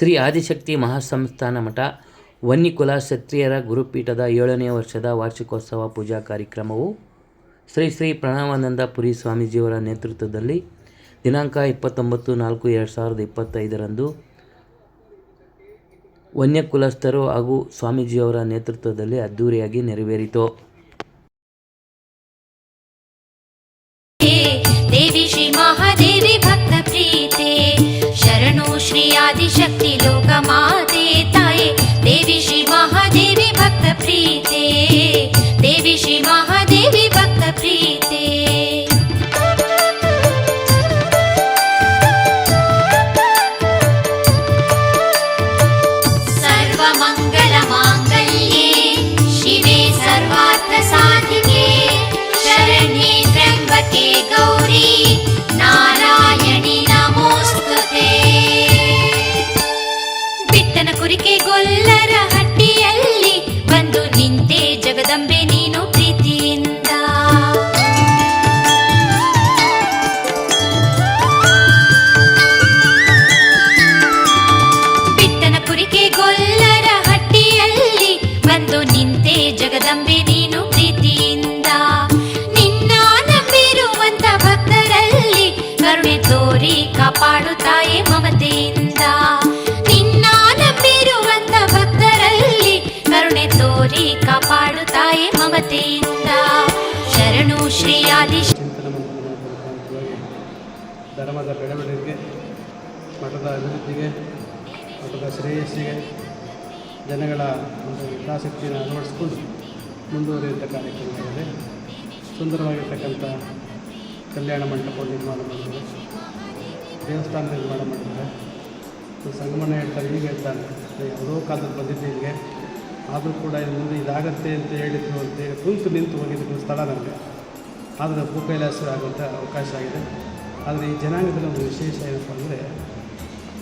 ಶ್ರೀ ಆದಿಶಕ್ತಿ ಮಹಾಸಂಸ್ಥಾನ ಮಠ ವನ್ನಿಕುಲ ಕ್ಷತ್ರಿಯರ ಗುರುಪೀಠದ ಏಳನೇ ವರ್ಷದ ವಾರ್ಷಿಕೋತ್ಸವ ಪೂಜಾ ಕಾರ್ಯಕ್ರಮವು ಶ್ರೀ ಶ್ರೀ ಪ್ರಣವಾನಂದ ಪುರಿ ಸ್ವಾಮೀಜಿಯವರ ನೇತೃತ್ವದಲ್ಲಿ ದಿನಾಂಕ ಇಪ್ಪತ್ತೊಂಬತ್ತು ನಾಲ್ಕು ಎರಡು ಸಾವಿರದ ಇಪ್ಪತ್ತೈದರಂದು ವನ್ಯಕುಲಸ್ಥರು ಹಾಗೂ ಸ್ವಾಮೀಜಿಯವರ ನೇತೃತ್ವದಲ್ಲಿ ಅದ್ಧೂರಿಯಾಗಿ ನೆರವೇರಿತು. ದೇವಿ ಶ್ರೀ ಮಹಾದೇವಿ శ్రీ ఆదిశక్తి లోకమాత ಧರ್ಮದ ಬೆಳವಣಿಗೆಗೆ ಮಠದ ಅಭಿವೃದ್ಧಿಗೆ, ಮಠದ ಶ್ರೇಯಸ್ಸಿಗೆ ಜನಗಳ ಒಂದು ಹಿತಾಸಕ್ತಿಯನ್ನು ಅಳವಡಿಸ್ಕೊಂಡು ಮುಂದುವರಿಯುವಂಥ ಕಾರ್ಯಕ್ರಮಗಳಿದೆ ಸುಂದರವಾಗಿರ್ತಕ್ಕಂಥ ಕಲ್ಯಾಣ ಮಂಟಪ ನಿರ್ಮಾಣ ಮಾಡಿದ್ದಾರೆ. ದೇವಸ್ಥಾನ ನಿರ್ಮಾಣ ಮಾಡಿದ್ದಾರೆ. ಸಂಗಮನ ಹೇಳ್ತಾರೆ ಈಗ ಹೇಳ್ತಾನೆ ಯಾವುದೋ ಕಾಲದಲ್ಲಿ ಬಂದಿದ್ದೆ ಇಲ್ಲಿಗೆ. ಆದರೂ ಕೂಡ ಇದು ಮುಂದೆ ಇದಾಗತ್ತೆ ಅಂತ ಹೇಳಿದ್ರು ಅಂತೇಳಿ ಕುಂತು ನಿಂತು ಹೋಗಿದ್ದು ಸ್ಥಳ ನನಗೆ. ಆದರೆ ಭೂಕೈಲಾಸ ಆಗುವಂಥ ಅವಕಾಶ ಆಗಿದೆ. ಆದರೆ ಈ ಜನಾಂಗದಲ್ಲಿ ಒಂದು ವಿಶೇಷ ಏನಪ್ಪ ಅಂದರೆ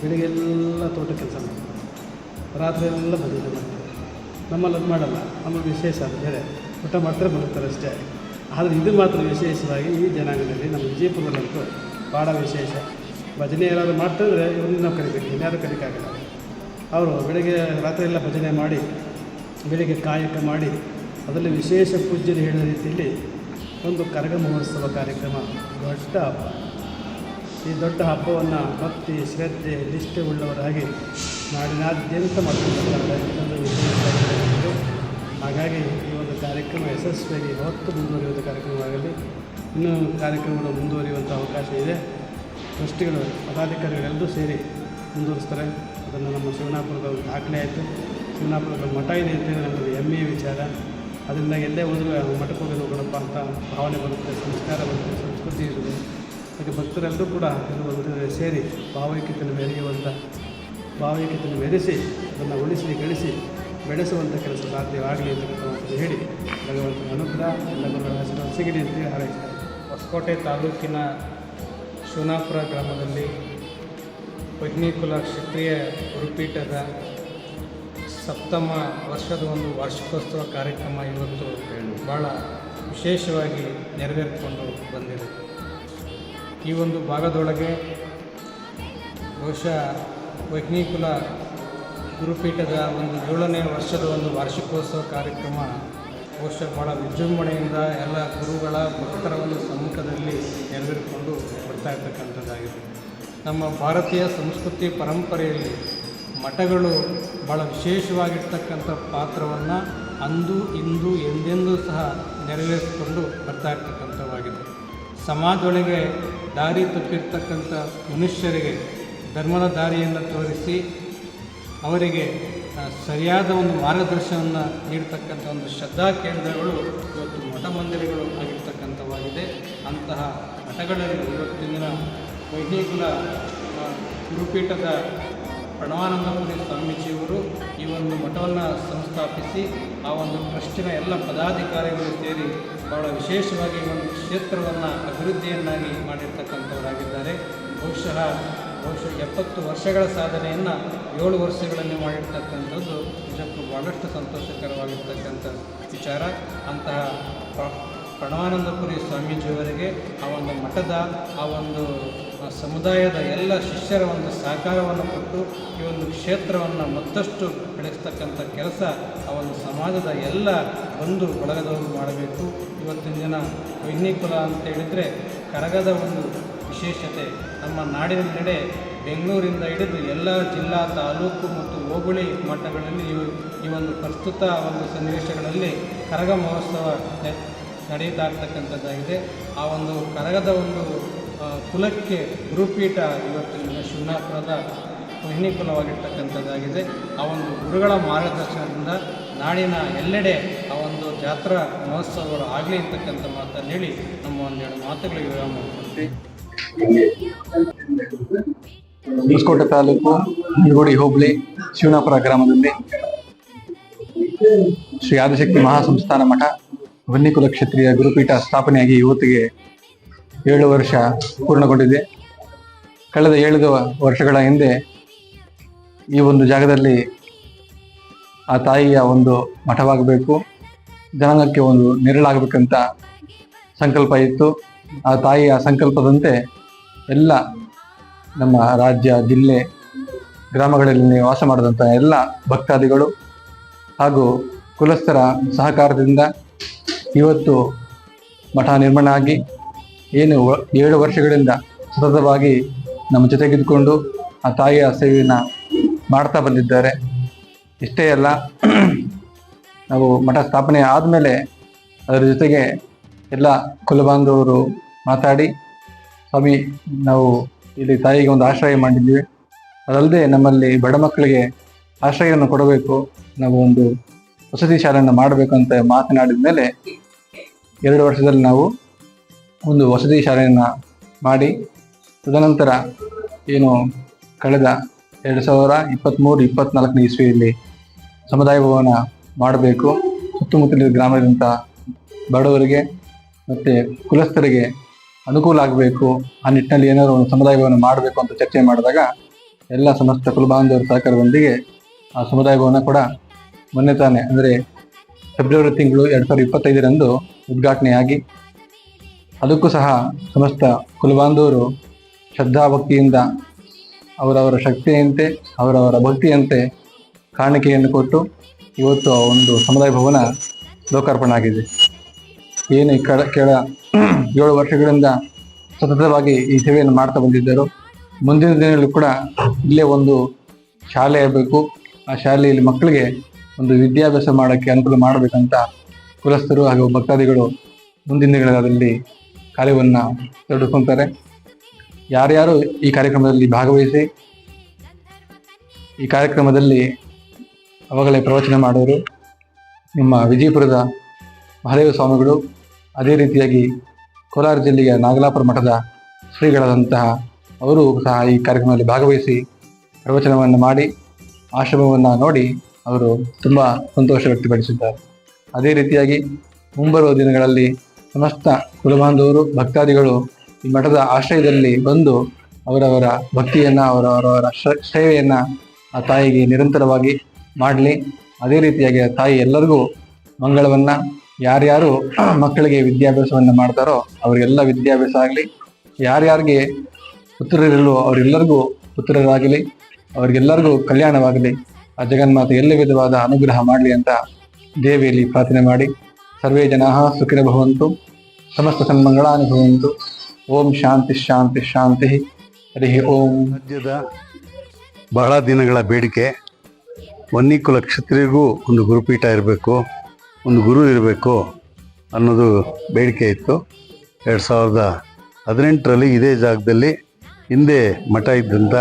ಬೆಳಿಗ್ಗೆಲ್ಲ ತೋಟ ಕೆಲಸ ಮಾಡ್ತಾರೆ. ರಾತ್ರಿ ಎಲ್ಲ ಮಾಡ್ತಾರೆ. ನಮ್ಮಲ್ಲಿ ಅದು ಮಾಡಲ್ಲ ನಮ್ಮಲ್ಲಿ ವಿಶೇಷ ಅದು ಬೇರೆ ಊಟ ಮಾಡ್ತಾರೆ, ಬರುತ್ತಾರೆ ಅಷ್ಟೇ. ಆದರೆ ಇದು ಮಾತ್ರ ವಿಶೇಷವಾಗಿ ಈ ಜನಾಂಗದಲ್ಲಿ ನಮ್ಮ ವಿಜಯಪುರದಲ್ಲಂತೂ ಭಾಳ ವಿಶೇಷ. ಭಜನೆ ಏನಾದರೂ ಮಾಡ್ತಿದ್ರೆ ಇವ್ರನ್ನ ನಾವು ಕರಿಬೇಕು ಇನ್ಯಾರು ಕರಿಕಾಗಲ್ಲ ಅವರು ಬೆಳಗ್ಗೆ ರಾತ್ರಿ ಎಲ್ಲ ಭಜನೆ ಮಾಡಿ, ಬೆಳಿಗ್ಗೆ ಕಾಯಕ ಮಾಡಿ, ಅದರಲ್ಲಿ ವಿಶೇಷ ಪೂಜ್ಯರು ಹೇಳಿದ ರೀತಿಯಲ್ಲಿ ಒಂದು ಕರಗ ಮಹೋತ್ಸವ ಕಾರ್ಯಕ್ರಮ ದೊಡ್ಡ ಹಬ್ಬ ಈ ದೊಡ್ಡ ಹಬ್ಬವನ್ನು ಭಕ್ತಿ, ಶ್ರದ್ಧೆ, ನಿಷ್ಠೆ ಉಳ್ಳವರಾಗಿ ನಾಡಿನಾದ್ಯಂತ ವಿಶೇಷವಾಗಿದ್ದು ಹಾಗಾಗಿ ಈ ಒಂದು ಕಾರ್ಯಕ್ರಮ ಯಶಸ್ವಿಯಾಗಿ ಹೊತ್ತು ಮುಂದುವರಿಯುವಂಥ ಕಾರ್ಯಕ್ರಮವಾಗಲಿ. ಇನ್ನೂ ಕಾರ್ಯಕ್ರಮಗಳು ಮುಂದುವರಿಯುವಂಥ ಅವಕಾಶ ಇದೆ. ಟ್ರಸ್ಟಿಗಳು, ಪದಾಧಿಕಾರಿಗಳೆಲ್ಲರೂ ಸೇರಿ ಮುಂದುವರಿಸ್ತಾರೆ. ಅದನ್ನು ನಮ್ಮ ಶಿವನಾಪುರದ ಒಂದು ದಾಖಲೆ ಆಯಿತು. ಶಿವನಾಪುರದ ಮಠ ಇದೆ ಅಂತ ಹೇಳಿ ನಮ್ಮದು ಹೆಮ್ಮೆಯ ವಿಚಾರ. ಅದರಿಂದ ಎಲ್ಲೇ ಹೋದರೂ ಮಠಕ್ಕೆ ಹೋಗಿ ನೋಡೋಣಪ್ಪ ಅಂತ ಭಾವನೆ ಬರುತ್ತೆ, ಸಂಸ್ಕಾರ ಬರುತ್ತೆ, ಸಂಸ್ಕೃತಿ ಇರುತ್ತೆ ಹಾಗೆ ಭಕ್ತರೆಲ್ಲರೂ ಕೂಡ ಒಂದು ಸೇರಿ ಭಾವೈಕ್ಯತೆಯನ್ನು ಮೆರೆಯುವಂಥ ಭಾವೈಕ್ಯತೆಯನ್ನು ಮೆರೆಸಿ, ಅದನ್ನು ಉಳಿಸಿ, ಗಳಿಸಿ ಬೆಳೆಸುವಂಥ ಕೆಲಸ ಸಾಧ್ಯವಾಗಲಿ ಅಂತಕ್ಕಂಥ ಹೇಳಿ ಭಗವಂತನ ಅನುಗ್ರಹ ಎಲ್ಲ ಹೆಸರು ಸಿಗಲಿ ಅಂತ ಹಾರೈಸ್ತಾರೆ. ಹೊಸಕೋಟೆ ತಾಲೂಕಿನ ಶಿವನಾಪುರ ಗ್ರಾಮದಲ್ಲಿ ವೈಜ್ಞಿಕುಲ ಕ್ಷತ್ರಿಯ ಗುರುಪೀಠದ ಸಪ್ತಮ ವರ್ಷದ ಒಂದು ವಾರ್ಷಿಕೋತ್ಸವ ಕಾರ್ಯಕ್ರಮ ಇವತ್ತು ಭಾಳ ವಿಶೇಷವಾಗಿ ನೆರವೇರಿಕೊಂಡು ಬಂದಿದೆ. ಈ ಒಂದು ಭಾಗದೊಳಗೆ ಬಹುಶಃ ವೈಜ್ಞಿಕುಲ ಗುರುಪೀಠದ ಒಂದು ಏಳನೇ ವರ್ಷದ ಒಂದು ವಾರ್ಷಿಕೋತ್ಸವ ಕಾರ್ಯಕ್ರಮ ಬಹುಶಃ ಭಾಳ ವಿಜೃಂಭಣೆಯಿಂದ ಎಲ್ಲ ಗುರುಗಳ ಭಕ್ತರ ಒಂದು ಸಮ್ಮುಖದಲ್ಲಿ ನೆರವೇರಿಕೊಂಡು ಬರ್ತಾ ಇರ್ತಕ್ಕಂಥದ್ದಾಗಿದೆ. ನಮ್ಮ ಭಾರತೀಯ ಸಂಸ್ಕೃತಿ ಪರಂಪರೆಯಲ್ಲಿ ಮಠಗಳು ಭಾಳ ವಿಶೇಷವಾಗಿರ್ತಕ್ಕಂಥ ಪಾತ್ರವನ್ನು ಅಂದು, ಇಂದು ಎಂದೆಂದೂ ಸಹ ನೆರವೇರಿಸಿಕೊಂಡು ಬರ್ತಾ ಇರ್ತಕ್ಕಂಥವಾಗಿದೆ ಸಮಾಜದೊಳಗೆ ದಾರಿ ತಪ್ಪಿರ್ತಕ್ಕಂಥ ಮನುಷ್ಯರಿಗೆ ಧರ್ಮದ ದಾರಿಯನ್ನು ತೋರಿಸಿ ಅವರಿಗೆ ಸರಿಯಾದ ಒಂದು ಮಾರ್ಗದರ್ಶನವನ್ನು ನೀಡ್ತಕ್ಕಂಥ ಒಂದು ಶ್ರದ್ಧಾ ಕೇಂದ್ರಗಳು ಇವತ್ತು ಮಠ ಮಂದಿರಗಳು ಆಗಿರ್ತಕ್ಕಂಥವಾಗಿದೆ. ಅಂತಹ ಮಠಗಳಲ್ಲಿ ಇವತ್ತಿನ ವೈದಿಕುಲ ಗುರುಪೀಠದ ಪ್ರಣವಾನಂದಪುರಿ ಸ್ವಾಮೀಜಿಯವರು ಈ ಒಂದು ಮಠವನ್ನು ಸಂಸ್ಥಾಪಿಸಿ ಆ ಒಂದು ಟ್ರಸ್ಟಿನ ಎಲ್ಲ ಪದಾಧಿಕಾರಿಗಳು ಸೇರಿ ಬಹಳ ವಿಶೇಷವಾಗಿ ಒಂದು ಕ್ಷೇತ್ರವನ್ನು ಅಭಿವೃದ್ಧಿಯನ್ನಾಗಿ ಮಾಡಿರ್ತಕ್ಕಂಥವರಾಗಿದ್ದಾರೆ. ಬಹುಶಃ ಬಹುಶಃ ಎಪ್ಪತ್ತು ವರ್ಷಗಳ ಸಾಧನೆಯನ್ನು ಏಳು ವರ್ಷಗಳಲ್ಲಿ ಮಾಡಿರ್ತಕ್ಕಂಥದ್ದು ನಿಜಕ್ಕೂ ಭಾಳಷ್ಟು ಸಂತೋಷಕರವಾಗಿರ್ತಕ್ಕಂಥ ವಿಚಾರ. ಅಂತಹ ಪ್ರ- ಪ್ರಣವಾನಂದಪುರಿ ಸ್ವಾಮೀಜಿಯವರಿಗೆ ಆ ಒಂದು ಮಠದ ಆ ಒಂದು ಸಮುದಾಯದ ಎಲ್ಲ ಶಿಷ್ಯರ ಒಂದು ಸಹಕಾರವನ್ನು ಕೊಟ್ಟು ಈ ಒಂದು ಕ್ಷೇತ್ರವನ್ನು ಮತ್ತಷ್ಟು ಬೆಳೆಸ್ತಕ್ಕಂಥ ಕೆಲಸ ಆ ಒಂದು ಸಮಾಜದ ಎಲ್ಲ ಬಂಧು ಬಳಗದವರು ಮಾಡಬೇಕು. ಇವತ್ತಿನ ದಿನ ಕುಲ ಅಂತ ಹೇಳಿದರೆ ಕರಗದ ಒಂದು ವಿಶೇಷತೆ. ನಮ್ಮ ನಾಡಿನ ನಡೆ ಬೆಂಗಳೂರಿಂದ ಹಿಡಿದು ಎಲ್ಲ ಜಿಲ್ಲಾ ತಾಲೂಕು ಮತ್ತು ಹೋಬಳಿ ಮಟ್ಟಗಳಲ್ಲಿ ಈ ಒಂದು ಪ್ರಸ್ತುತ ಒಂದು ಸನ್ನಿವೇಶಗಳಲ್ಲಿ ಕರಗ ಮಹೋತ್ಸವ ನಡೆಯುತ್ತಾಗ್ತಕ್ಕಂಥದ್ದಾಗಿದೆ ಆ ಒಂದು ಕರಗದ ಒಂದು ಆ, ಕುಲಕ್ಕೆ ಗುರುಪೀಠ ಇವತ್ತಿನ ಶಿವನಾಪುರದ ವಹಿನಿ ಕುಲವಾಗಿರ್ತಕ್ಕಂಥದ್ದಾಗಿದೆ ಆ ಒಂದು ಗುರುಗಳ ಮಾರ್ಗದರ್ಶನದಿಂದ ನಾಡಿನ ಎಲ್ಲೆಡೆ ಆ ಒಂದು ಜಾತ್ರಾ ಮಹೋತ್ಸವಗಳು ಆಗಲಿ ಅಂತಕ್ಕಂಥ ಮಾತನ್ನು ಹೇಳಿ ನಮ್ಮ ಒಂದೆರಡು ಮಾತುಗಳಿಗೆ ವಿರಾಮ ಹೊಸಕೋಟೆ ತಾಲೂಕು ಮುಳಗೋಡಿ ಹೋಬಳಿ ಶಿವನಾಪುರ ಗ್ರಾಮದಲ್ಲಿ ಶ್ರೀ ಆದಿಶಕ್ತಿ ಮಹಾಸಂಸ್ಥಾನ ಮಠ ವನ್ನಿಕುಲ ಕ್ಷತ್ರಿಯ ಗುರುಪೀಠ ಸ್ಥಾಪನೆಯಾಗಿ ಇವತ್ತಿಗೆ ಏಳು ವರ್ಷ ಪೂರ್ಣಗೊಂಡಿದೆ. ಕಳೆದ ಏಳು ವರ್ಷಗಳ ಹಿಂದೆ ಈ ಒಂದು ಜಾಗದಲ್ಲಿ ಆ ತಾಯಿಯ ಒಂದು ಮಠವಾಗಬೇಕು, ಜನಾಂಗಕ್ಕೆ ಒಂದು ನೆರಳಾಗಬೇಕಂತ ಸಂಕಲ್ಪ ಇತ್ತು. ಆ ತಾಯಿಯ ಸಂಕಲ್ಪದಂತೆ ಎಲ್ಲ ನಮ್ಮ ರಾಜ್ಯ, ಜಿಲ್ಲೆ, ಗ್ರಾಮಗಳಲ್ಲಿ ವಾಸ ಮಾಡಿದಂಥ ಎಲ್ಲ ಭಕ್ತಾದಿಗಳು ಹಾಗೂ ಕುಲಸ್ಥರ ಸಹಕಾರದಿಂದ ಇವತ್ತು ಮಠ ನಿರ್ಮಾಣ ಆಗಿ ಏನು ಏಳು ವರ್ಷಗಳಿಂದ ಸತತವಾಗಿ ನಮ್ಮ ಜೊತೆಗಿದ್ದುಕೊಂಡು ಆ ತಾಯಿಯ ಸೇವೆಯನ್ನು ಮಾಡ್ತಾ ಬಂದಿದ್ದಾರೆ. ಇಷ್ಟೇ ಅಲ್ಲ, ನಾವು ಮಠ ಸ್ಥಾಪನೆ ಆದಮೇಲೆ ಅದರ ಜೊತೆಗೆ ಎಲ್ಲ ಕುಲಬಾಂಧವರು ಮಾತಾಡಿ, ಸ್ವಾಮಿ, ನಾವು ಇಲ್ಲಿ ತಾಯಿಗೆ ಒಂದು ಆಶ್ರಯ ಮಾಡಿದ್ವಿ ಅದಲ್ಲದೆ ನಮ್ಮಲ್ಲಿ ಬಡ ಮಕ್ಕಳಿಗೆ ಆಶ್ರಯವನ್ನು ಕೊಡಬೇಕು. ನಾವು ಒಂದು ವಸತಿ ಶಾಲೆಯನ್ನು ಮಾಡಬೇಕು ಅಂತ ಮಾತನಾಡಿದ ಮೇಲೆ ಎರಡು ವರ್ಷದಲ್ಲಿ ನಾವು ಒಂದು ವಸತಿ ಶಾಲೆಯನ್ನು ಮಾಡಿ ತದನಂತರ ಏನು ಕಳೆದ ಎರಡು ಸಾವಿರ ಇಪ್ಪತ್ತ್ಮೂರು ಇಪ್ಪತ್ತ್ನಾಲ್ಕನೇ ಇಸ್ವಿಯಲ್ಲಿ ಸಮುದಾಯ ಭವನ ಮಾಡಬೇಕು. ಸುತ್ತಮುತ್ತಲಿನ ಗ್ರಾಮದಂಥ ಬಡವರಿಗೆ ಮತ್ತು ಕುಲಸ್ಥರಿಗೆ ಅನುಕೂಲ ಆಗಬೇಕು. ಆ ನಿಟ್ಟಿನಲ್ಲಿ ಏನಾದರೂ ಒಂದು ಸಮುದಾಯ ಭವನ ಮಾಡಬೇಕು ಅಂತ ಚರ್ಚೆ ಮಾಡಿದಾಗ ಎಲ್ಲ ಸಮಸ್ತ ಕುಲಬಾಂಧವರ ಸಹಕಾರದೊಂದಿಗೆ ಆ ಸಮುದಾಯ ಭವನ ಕೂಡ ಮೊನ್ನೆ ತಾನೇ, ಅಂದರೆ ಫೆಬ್ರವರಿ ತಿಂಗಳು ಎರಡು ಸಾವಿರದ ಇಪ್ಪತ್ತೈದರಂದು ಉದ್ಘಾಟನೆಯಾಗಿ ಅದಕ್ಕೂ ಸಹ ಸಮಸ್ತ ಕುಲಬಾಂಧವರು ಶ್ರದ್ಧಾಭಕ್ತಿಯಿಂದ ಅವರವರ ಶಕ್ತಿಯಂತೆ, ಅವರವರ ಭಕ್ತಿಯಂತೆ ಕಾಣಿಕೆಯನ್ನು ಕೊಟ್ಟು ಇವತ್ತು ಒಂದು ಸಮುದಾಯ ಭವನ ಲೋಕಾರ್ಪಣೆ ಆಗಿದೆ. ಏನು ಕಡೆ ಕೆಳ ಏಳು ವರ್ಷಗಳಿಂದ ಸತತವಾಗಿ ಈ ಸೇವೆಯನ್ನು ಮಾಡ್ತಾ ಬಂದಿದ್ದರು. ಮುಂದಿನ ದಿನದಲ್ಲೂ ಕೂಡ ಇಲ್ಲೇ ಒಂದು ಶಾಲೆ ಇರಬೇಕು. ಆ ಶಾಲೆಯಲ್ಲಿ ಮಕ್ಕಳಿಗೆ ಒಂದು ವಿದ್ಯಾಭ್ಯಾಸ ಮಾಡೋಕ್ಕೆ ಅನುಕೂಲ ಮಾಡಬೇಕಂತ ಕುಲಸ್ಥರು ಹಾಗೂ ಭಕ್ತಾದಿಗಳು ಮುಂದಿನ ದಿನಗಳಲ್ಲಿ ಕಾರ್ಯವನ್ನು ತೊಡಕೊಂತಾರೆ ಯಾರ್ಯಾರು ಈ ಕಾರ್ಯಕ್ರಮದಲ್ಲಿ ಭಾಗವಹಿಸಿ, ಈ ಕಾರ್ಯಕ್ರಮದಲ್ಲಿ ಅವಾಗಲೇ ಪ್ರವಚನ ಮಾಡೋರು ನಿಮ್ಮ ವಿಜಯಪುರದ ಮಹದೇವ ಸ್ವಾಮಿಗಳು ಅದೇ ರೀತಿಯಾಗಿ ಕೋಲಾರ ಜಿಲ್ಲೆಯ ನಾಗಲಾಪುರ ಮಠದ ಶ್ರೀಗಳಾದಂತಹ ಅವರು ಸಹ ಈ ಕಾರ್ಯಕ್ರಮದಲ್ಲಿ ಭಾಗವಹಿಸಿ ಪ್ರವಚನವನ್ನು ಮಾಡಿ, ಆಶ್ರಮವನ್ನು ನೋಡಿ ಅವರು ತುಂಬ ಸಂತೋಷ ವ್ಯಕ್ತಪಡಿಸಿದ್ದಾರೆ. ಅದೇ ರೀತಿಯಾಗಿ ಮುಂಬರುವ ದಿನಗಳಲ್ಲಿ ಸಮಸ್ತ ಕುಲಬಾಂಧವರು, ಭಕ್ತಾದಿಗಳು ಈ ಮಠದ ಆಶ್ರಯದಲ್ಲಿ ಬಂದು ಅವರವರ ಭಕ್ತಿಯನ್ನು, ಅವರವರವರ ಸೇವೆಯನ್ನು ಆ ತಾಯಿಗೆ ನಿರಂತರವಾಗಿ ಮಾಡಲಿ. ಅದೇ ರೀತಿಯಾಗಿ ಆ ತಾಯಿ ಎಲ್ಲರಿಗೂ ಮಂಗಳವನ್ನು. ಯಾರ್ಯಾರು ಮಕ್ಕಳಿಗೆ ವಿದ್ಯಾಭ್ಯಾಸವನ್ನು ಮಾಡ್ತಾರೋ ಅವರಿಗೆಲ್ಲ ವಿದ್ಯಾಭ್ಯಾಸ ಆಗಲಿ. ಯಾರ್ಯಾರಿಗೆ ಪುತ್ರರಿರಲು ಅವರೆಲ್ಲರಿಗೂ ಪುತ್ರರಾಗಲಿ. ಅವರಿಗೆಲ್ಲರಿಗೂ ಕಲ್ಯಾಣವಾಗಲಿ. ಆ ಜಗನ್ಮಾತೆ ಎಲ್ಲ ವಿಧವಾದ ಅನುಗ್ರಹ ಮಾಡಲಿ ಅಂತ ದೇವಿಯಲ್ಲಿ ಪ್ರಾರ್ಥನೆ ಮಾಡಿ. ಸರ್ವೇ ಜನಾ ಸುಖಿನ ಭವಂತು. ಸಮಸ್ತ ಸನ್ಮಂಗಳಾನಿ ಭವಂತು. ಓಂ ಶಾಂತಿ ಶಾಂತಿ ಶಾಂತಿ. ಹರಿ ಓಂ. ರಾಜ್ಯದ ಬಹಳ ದಿನಗಳ ಬೇಡಿಕೆ. ವನ್ನಿಕುಲ ಕ್ಷತ್ರಿಯರಿಗೂ ಒಂದು ಗುರುಪೀಠ ಇರಬೇಕು, ಒಂದು ಗುರು ಇರಬೇಕು ಅನ್ನೋದು ಬೇಡಿಕೆ ಇತ್ತು. ಎರಡು ಸಾವಿರದ ಹದಿನೆಂಟರಲ್ಲಿ ಇದೇ ಜಾಗದಲ್ಲಿ ಹಿಂದೆ ಮಠ ಇದ್ದಂಥ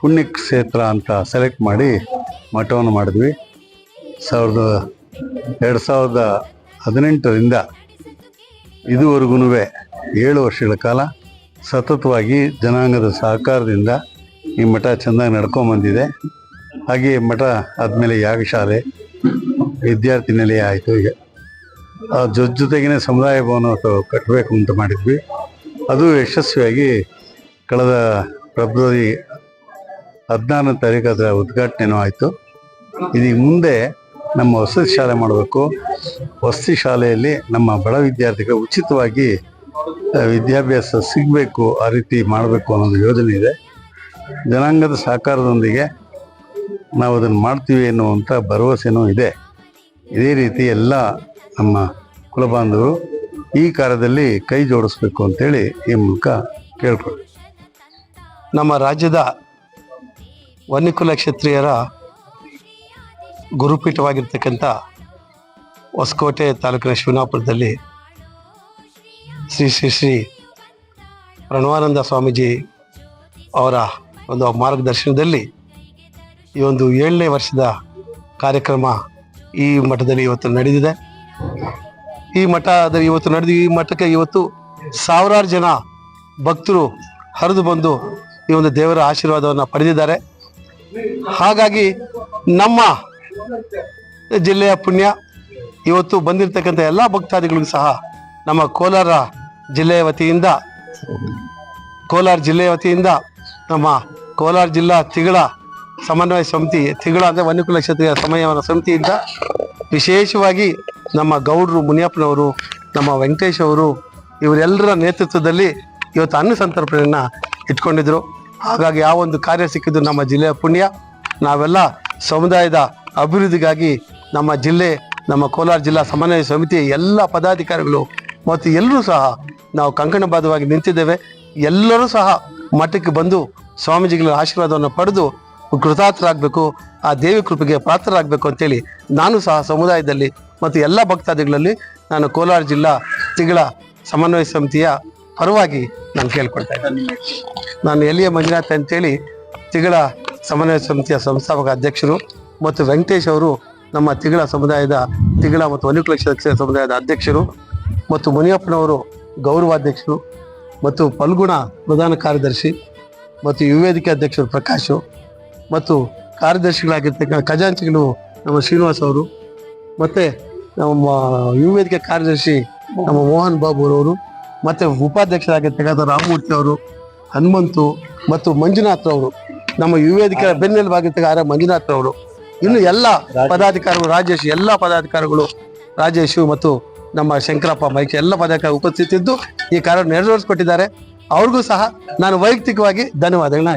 ಪುಣ್ಯ ಕ್ಷೇತ್ರ ಅಂತ ಸೆಲೆಕ್ಟ್ ಮಾಡಿ ಮಠವನ್ನು ಮಾಡಿದ್ವಿ. ಸಾವಿರದ, ಎರಡು ಸಾವಿರದ ಹದಿನೆಂಟರಿಂದ ಇದುವರೆಗೂ ಏಳು ವರ್ಷಗಳ ಕಾಲ ಸತತವಾಗಿ ಜನಾಂಗದ ಸಹಕಾರದಿಂದ ಈ ಮಠ ಚೆಂದಾಗಿ ನಡ್ಕೊಂಬಂದಿದೆ. ಹಾಗೆ ಮಠ ಆದಮೇಲೆ ಯಾಗಶಾಲೆ ವಿದ್ಯಾರ್ಥಿ ನಿಲಯ ಆಯಿತು ಈಗ ಜೊತೆ ಜೊತೆಗೇ ಸಮುದಾಯ ಭವನ ಕಟ್ಟಬೇಕು ಅಂತ ಮಾಡಿದ್ವಿ. ಅದು ಯಶಸ್ವಿಯಾಗಿ ಕಳೆದ ಫೆಬ್ರವರಿ ಹದಿನಾರನೇ ತಾರೀಕು ಅದರ ಉದ್ಘಾಟನೆಯೂ ಆಯಿತು. ಇದೀಗ ಮುಂದೆ ನಮ್ಮ ವಸತಿ ಶಾಲೆ ಮಾಡಬೇಕು. ವಸತಿ ಶಾಲೆಯಲ್ಲಿ ನಮ್ಮ ಬಡ ವಿದ್ಯಾರ್ಥಿಗಳು ಉಚಿತವಾಗಿ ವಿದ್ಯಾಭ್ಯಾಸ ಸಿಗಬೇಕು, ಆ ರೀತಿ ಮಾಡಬೇಕು ಅನ್ನೋದು ಯೋಜನೆ ಇದೆ. ಜನಾಂಗದ ಸಹಕಾರದೊಂದಿಗೆ ನಾವು ಅದನ್ನು ಮಾಡ್ತೀವಿ ಎನ್ನುವಂಥ ಭರವಸೆನೂ ಇದೆ. ಇದೇ ರೀತಿ ಎಲ್ಲ ನಮ್ಮ ಕುಲಬಾಂಧವರು ಈ ಕಾರ್ಯದಲ್ಲಿ ಕೈ ಜೋಡಿಸ್ಬೇಕು ಅಂತೇಳಿ ಈ ಮೂಲಕ ಕೇಳ್ಕೊಳ್ಳಿ ನಮ್ಮ ರಾಜ್ಯದ ವನ್ಯಕುಲ ಕ್ಷತ್ರಿಯರ ಗುರುಪೀಠವಾಗಿರ್ತಕ್ಕಂಥ ಹೊಸಕೋಟೆ ತಾಲೂಕಿನ ಶಿವನಾಪುರದಲ್ಲಿ ಶ್ರೀ ಶ್ರೀ ಶ್ರೀ ಪ್ರಣವಾನಂದ ಸ್ವಾಮೀಜಿ ಅವರ ಒಂದು ಮಾರ್ಗದರ್ಶನದಲ್ಲಿ ಈ ಒಂದು ಏಳನೇ ವರ್ಷದ ಕಾರ್ಯಕ್ರಮ ಈ ಮಠದಲ್ಲಿ ಇವತ್ತು ನಡೆದಿದೆ. ಈ ಮಠದಲ್ಲಿ ಇವತ್ತು ನಡೆದು, ಈ ಮಠಕ್ಕೆ ಇವತ್ತು ಸಾವಿರಾರು ಜನ ಭಕ್ತರು ಹರಿದು ಬಂದು ಈ ಒಂದು ದೇವರ ಆಶೀರ್ವಾದವನ್ನು ಪಡೆದಿದ್ದಾರೆ. ಹಾಗಾಗಿ ನಮ್ಮ ಜಿಲ್ಲೆಯ ಪುಣ್ಯ. ಇವತ್ತು ಬಂದಿರತಕ್ಕಂಥ ಎಲ್ಲ ಭಕ್ತಾದಿಗಳಿಗೂ ಸಹ ನಮ್ಮ ಕೋಲಾರ ಜಿಲ್ಲೆಯ ವತಿಯಿಂದ, ಕೋಲಾರ ಜಿಲ್ಲೆಯ ವತಿಯಿಂದ ನಮ್ಮ ಕೋಲಾರ ಜಿಲ್ಲಾ ತಿಗಳ ಸಮನ್ವಯ ಸಮಿತಿ, ತಿಗಳ ಅಂದರೆ ವನ್ಯಕುಲ ಕ್ಷೇತ್ರ ಸಮನ್ವಯ ಸಮಿತಿಯಿಂದ ವಿಶೇಷವಾಗಿ ನಮ್ಮ ಗೌಡ್ರು ಮುನಿಯಪ್ಪನವರು, ನಮ್ಮ ವೆಂಕಟೇಶ್ ಅವರು ಇವರೆಲ್ಲರ ನೇತೃತ್ವದಲ್ಲಿ ಇವತ್ತು ಅನ್ನ ಸಂತರ್ಪಣೆಯನ್ನು ಇಟ್ಕೊಂಡಿದ್ರು. ಹಾಗಾಗಿ ಆ ಒಂದು ಕಾರ್ಯ ಸಿಕ್ಕಿದ್ದು ನಮ್ಮ ಜಿಲ್ಲೆಯ ಪುಣ್ಯ. ನಾವೆಲ್ಲ ಸಮುದಾಯದ ಅಭಿವೃದ್ಧಿಗಾಗಿ ನಮ್ಮ ಜಿಲ್ಲೆ, ನಮ್ಮ ಕೋಲಾರ ಜಿಲ್ಲಾ ಸಮನ್ವಯ ಸಮಿತಿ ಎಲ್ಲ ಪದಾಧಿಕಾರಿಗಳು ಮತ್ತು ಎಲ್ಲರೂ ಸಹ ನಾವು ಕಂಕಣಬದ್ಧವಾಗಿ ನಿಂತಿದ್ದೇವೆ. ಎಲ್ಲರೂ ಸಹ ಮಠಕ್ಕೆ ಬಂದು ಸ್ವಾಮೀಜಿಗಳ ಆಶೀರ್ವಾದವನ್ನು ಪಡೆದು ಕೃತಾರ್ಥರಾಗಬೇಕು, ಆ ದೇವಿ ಕೃಪೆಗೆ ಪಾತ್ರರಾಗಬೇಕು ಅಂತೇಳಿ ನಾನು ಸಹ ಸಮುದಾಯದಲ್ಲಿ ಮತ್ತು ಎಲ್ಲ ಭಕ್ತಾದಿಗಳಲ್ಲಿ ನಾನು ಕೋಲಾರ ಜಿಲ್ಲಾ ತಿಗಳ ಸಮನ್ವಯ ಸಮಿತಿಯ ಪರವಾಗಿ ನಾನು ಕೇಳ್ಕೊಳ್ತಾ ಇದ್ದೇನೆ. ನಾನು ಎಲ್ಲಿಯ ಮಂಜುನಾಥ್ ಅಂತೇಳಿ ತಿಗಳ ಸಮನ್ವಯ ಸಮಿತಿಯ ಸಂಸ್ಥಾಪಕ ಅಧ್ಯಕ್ಷರು ಮತ್ತು ವೆಂಕಟೇಶ್ ಅವರು ನಮ್ಮ ತಿಗಳ ಸಮುದಾಯದ, ತಿಗಳ ಮತ್ತು ವನುಕುಲಕ್ಷ ಸಮುದಾಯದ ಅಧ್ಯಕ್ಷರು ಮತ್ತು ಮುನಿಯಪ್ಪನವರು ಗೌರವಾಧ್ಯಕ್ಷರು ಮತ್ತು ಪಲ್ಗುಣ ಪ್ರಧಾನ ಕಾರ್ಯದರ್ಶಿ ಮತ್ತು ಯುವ ವೇದಿಕೆ ಅಧ್ಯಕ್ಷರು ಪ್ರಕಾಶು ಮತ್ತು ಕಾರ್ಯದರ್ಶಿಗಳಾಗಿರ್ತಕ್ಕಂಥ ಖಜಾಂಚಿಗಳು ನಮ್ಮ ಶ್ರೀನಿವಾಸ್ ಅವರು ಮತ್ತು ನಮ್ಮ ಯುವ ವೇದಿಕೆ ಕಾರ್ಯದರ್ಶಿ ನಮ್ಮ ಮೋಹನ್ ಬಾಬು ಅವರು ಮತ್ತು ಉಪಾಧ್ಯಕ್ಷರಾಗಿರ್ತಕ್ಕಂಥ ರಾಮಮೂರ್ತಿ ಅವರು, ಹನುಮಂತು ಮತ್ತು ಮಂಜುನಾಥ್ ಅವರು. ನಮ್ಮ ವಿವೇದಿಕರ ವೇದಿಕೆ ಬೆನ್ನೆಲುಬಾಗಿರ್ತಕ್ಕ ಮಂಜುನಾಥ್ ಅವರು. ಇನ್ನು ಎಲ್ಲ ಪದಾಧಿಕಾರಿಗಳು ರಾಜೇಶ್ ಎಲ್ಲ ಪದಾಧಿಕಾರಿಗಳು ರಾಜೇಶು ಮತ್ತು ನಮ್ಮ ಶಂಕರಪ್ಪ ಮೈಕ್ ಎಲ್ಲ ಪದಾಧಿಕಾರಿ ಉಪಸ್ಥಿತಿದ್ದು ಈ ಕಾರ್ಯ ನೆರವೇರಿಸಿಕೊಟ್ಟಿದ್ದಾರೆ. ಅವ್ರಿಗೂ ಸಹ ನಾನು ವೈಯಕ್ತಿಕವಾಗಿ ಧನ್ಯವಾದಗಳನ್ನ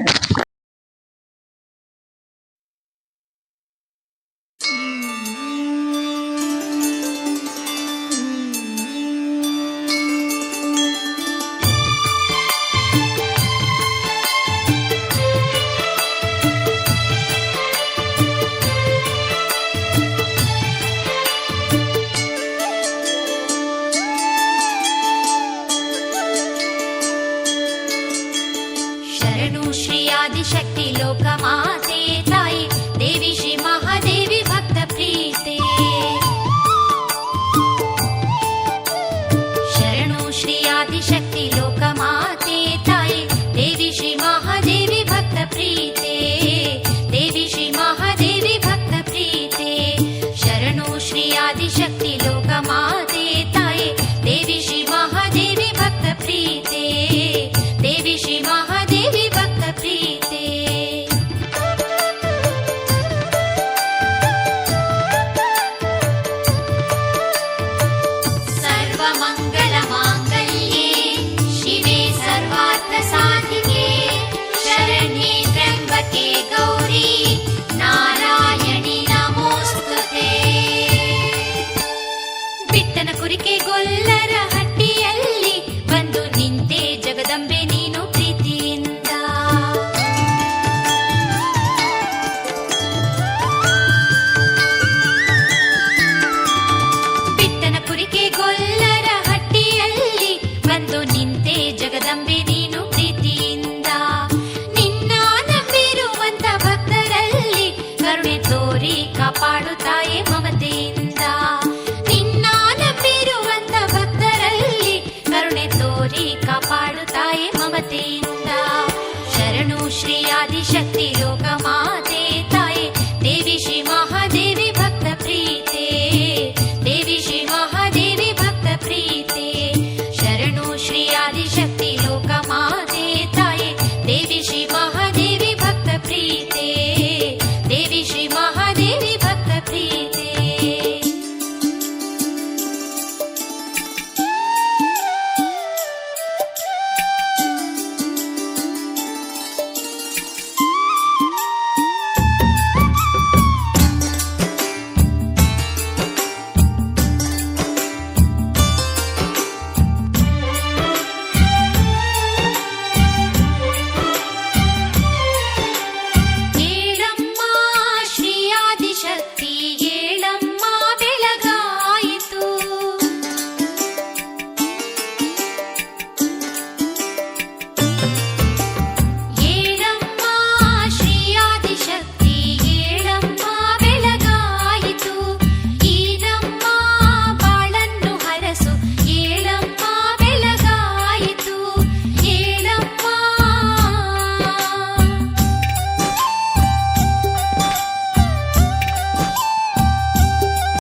ಆದಿಶಕ್ತಿ